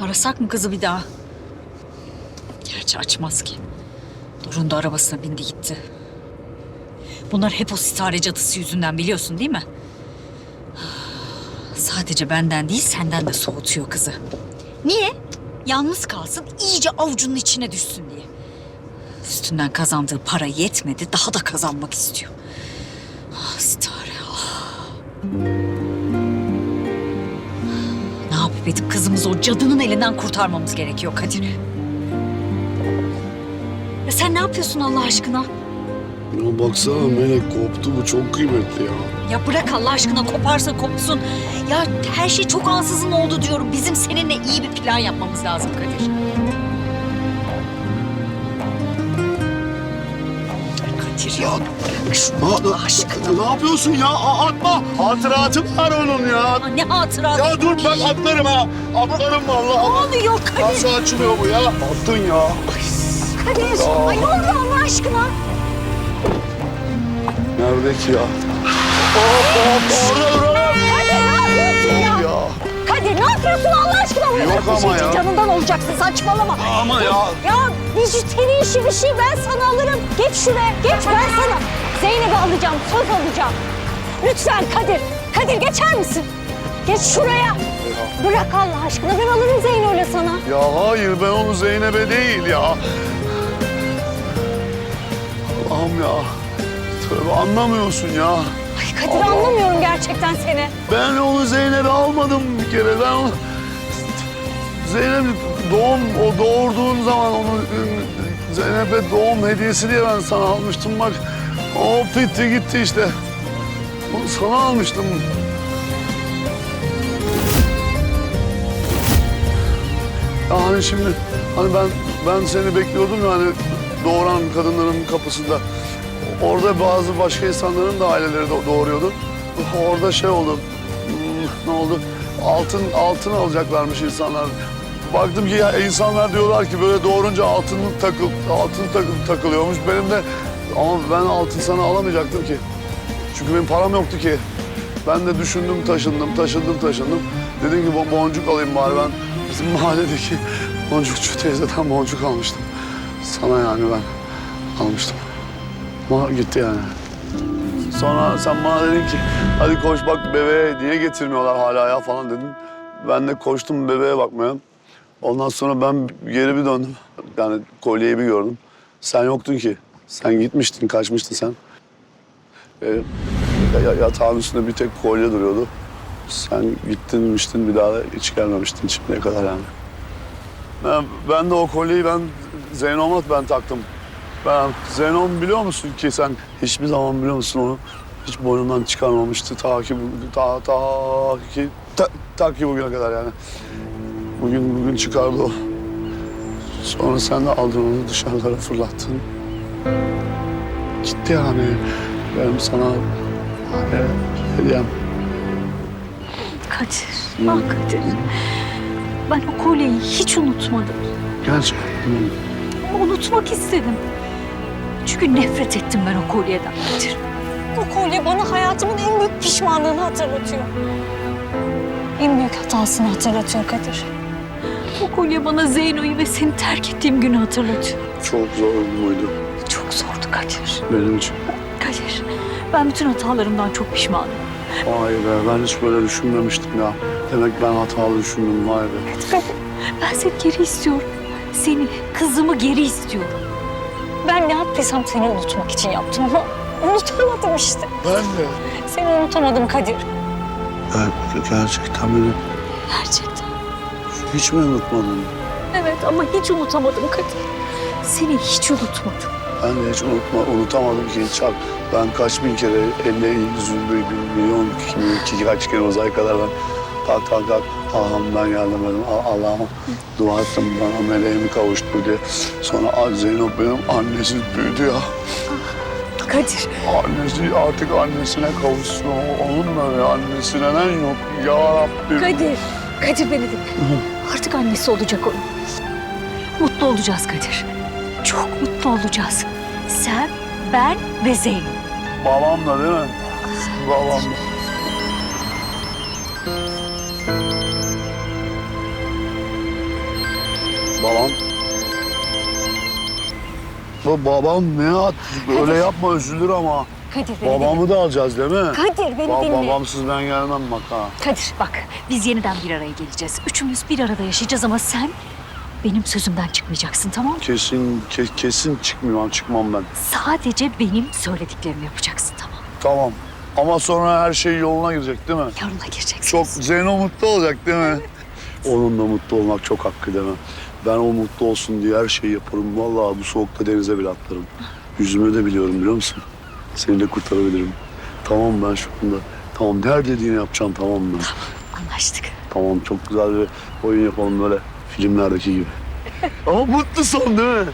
Arasak mı kızı bir daha? Gerçi açmaz ki. Dorun da arabasına bindi gitti. Bunlar hep o sitare cadısı yüzünden biliyorsun değil mi? Sadece benden değil senden de soğutuyor kızı. Niye? Yalnız kalsın iyice avucunun içine düşsün diye. Üstünden kazandığı para yetmedi daha da kazanmak istiyor. Ah sitare ah. Edip kızımızı o cadının elinden kurtarmamız gerekiyor Kadir. Ya sen ne yapıyorsun Allah aşkına? Ya baksana Melek koptu bu çok kıymetli ya. Ya bırak Allah aşkına koparsa kopsun. Ya her şey çok ansızın oldu diyorum. Bizim seninle iyi bir plan yapmamız lazım Kadir. Ya. Allah aşkına. ne yapıyorsun ya? Atma. Hatıratı var onun ya. Ne hatıra. Ya dur bak atlarım ha. Atlarım Ne vallahi. oluyor Kadir? Nasıl açılıyor bu ya? Attın ya. Kadir. Ay ne oldu Allah aşkına? Nerede ki ya? Hop hop orada duralım. Kadir ne yapıyorsun ya? Ya. Kadir ne yapıyorsun Allah aşkına? Yok ama ya. Canından olacaksın saçmalama. Ama ya. Ya bijuteri işi bir şey ben sana alırım. Geç şuraya geç ben sana. Zeynep'i alacağım söz alacağım. Lütfen Kadir. Kadir geçer misin? Geç şuraya. Bırak Allah aşkına ben alırım Zeyno'yla sana. Ya hayır ben onu Zeynep'e değil ya. Allah'ım ya. Tövbe anlamıyorsun ya. Ay Kadir anlamıyorum gerçekten seni. Ben onu Zeynep'e almadım bir kere. Ben onu... Zeynep doğum, o doğurduğun zaman onu ıı, Zeynep'e doğum hediyesi diye ben sana almıştım bak. O bitti gitti işte. Onu sana almıştım. Ya hani şimdi hani ben ben seni bekliyordum ya hani doğuran kadınların kapısında. Orada bazı başka insanların da aileleri do- doğuruyordu. Orada şey oldu. hmm, Ne oldu? Altın altın alacaklarmış insanlar. Baktım ki ya insanlar diyorlar ki böyle doğurunca altın takıl altın takıl takılıyormuş. Benim de ama ben altın sana alamayacaktım ki. Çünkü benim param yoktu ki. Ben de düşündüm, taşındım, taşındım, taşındım. Dedim ki "Bo- boncuk alayım bari ben. Bizim mahalledeki boncukçu teyzeden boncuk almıştım. Sana yani ben almıştım. Ama gitti yani. Sonra sen bana dedin ki hadi koş bak bebeğe niye getirmiyorlar hala ya falan dedin. Ben de koştum bebeğe bakmaya. Ondan sonra ben geri bir döndüm. Yani kolyeyi bir gördüm. Sen yoktun ki. Sen gitmiştin, kaçmıştın sen. Ee, ya- ya- yatağın üstünde bir tek kolye duruyordu. Sen gittinmiştin bir daha da hiç gelmemiştin şimdiye kadar yani. Ben, ben de o kolyeyi ben Zeynom'a ben taktım. Ben Zeynep biliyor musun ki sen hiçbir zaman biliyor musun onu hiç boynundan çıkarmamıştı ta ki ta, ta ki ta, ta ki bugüne kadar yani. Bugün bugün çıkardı o. Sonra sen de aldın onu dışarılara fırlattın. Gitti yani. Benim sana hani hediyem. Kadir. Ah Kadir. Ben o kolyeyi hiç unutmadım. Gerçekten. Ama unutmak istedim. Çünkü nefret ettim ben o kolyeden Kadir. O kolye bana hayatımın en büyük pişmanlığını hatırlatıyor. En büyük hatasını hatırlatıyor Kadir. O kolye bana Zeyno'yu ve seni terk ettiğim günü hatırlatıyor. Çok zor muydu Çok zordu Kadir. benim için? Kadir, ben bütün hatalarımdan çok pişmanım. Vay be ben hiç böyle düşünmemiştim ya. Demek ben hatalı düşündüm vay be. Kadir, ben seni geri istiyorum. Seni, kızımı geri istiyorum. Ben ne yaptıysam seni unutmak için yaptım ama unutamadım işte. Ben de. Seni unutamadım Kadir. Evet, gerçekten beni Gerçekten. Hiç mi unutmadın? Evet ama hiç unutamadım Kadir. Seni hiç unutmadım. Ben de hiç unutma, unutamadım ki hiç. Ben kaç bin kere, 50, 100 bin, milyon, kim, ki kaç kere uzay kadar ben kalk kalk kalk. Allah'ım ben geldim dedim. A- Allah'ım dua ettim bana meleğimi kavuştu diye. Sonra "Aa, Zeynep benim annesi büyüdü ya. Kadir, Annesi artık annesine kavuşsun. O- Onunla ve annesi neden yok? Ya Rabbim. Kadir. Kadir beni dinle. Artık annesi olacak onun. Mutlu olacağız Kadir. Çok mutlu olacağız. Sen, ben ve Zeynep. Babamla değil mi? Babamla. Babam. Bu babam ne at? Öyle yapma üzülür ama. Kadir beni Babamı da alacağız değil mi? dinle. Kadir beni Ba- dinle. babamsız ben gelmem bak ha. Kadir bak biz yeniden bir araya geleceğiz. Üçümüz bir arada yaşayacağız ama sen benim sözümden çıkmayacaksın tamam mı? Kesin ke- kesin çıkmıyorum çıkmam ben. Sadece benim söylediklerimi yapacaksın tamam mı? Tamam. Ama sonra her şey yoluna girecek değil mi? Yoluna gireceksin. Çok Zeyno mutlu olacak değil mi? Onunla mutlu olmak çok hakkı değil mi? Ben o mutlu olsun diye her şeyi yaparım. Vallahi bu soğukta denize bile atlarım. Yüzümü de biliyorum biliyor musun? Seni de kurtarabilirim. Tamam ben şu anda. Tamam her dediğini yapacağım tamam mı? Anlaştık. Tamam çok güzel bir oyun yapalım böyle filmlerdeki gibi. Ama mutlu son değil mi?